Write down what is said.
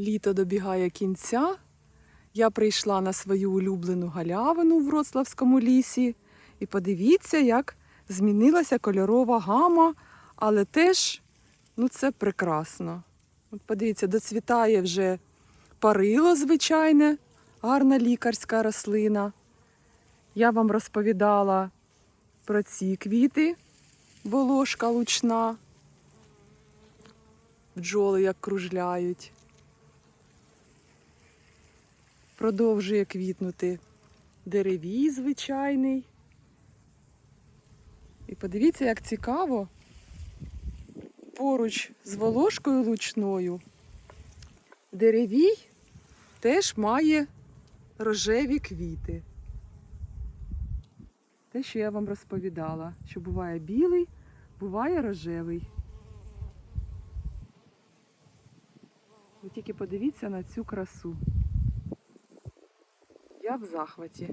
Літо добігає кінця. Я прийшла на свою улюблену галявину в Вроцлавському лісі. І подивіться, як змінилася кольорова гама, але теж ну, це прекрасно. От подивіться, доцвітає вже парило звичайне, гарна лікарська рослина. Я вам розповідала про ці квіти, волошка лучна, бджоли як кружляють. Продовжує квітнути деревій звичайний. І подивіться, як цікаво. Поруч з волошкою лучною деревій теж має рожеві квіти. Те, що я вам розповідала, що буває білий, буває рожевий. Ви тільки подивіться на цю красу. Я в захваті.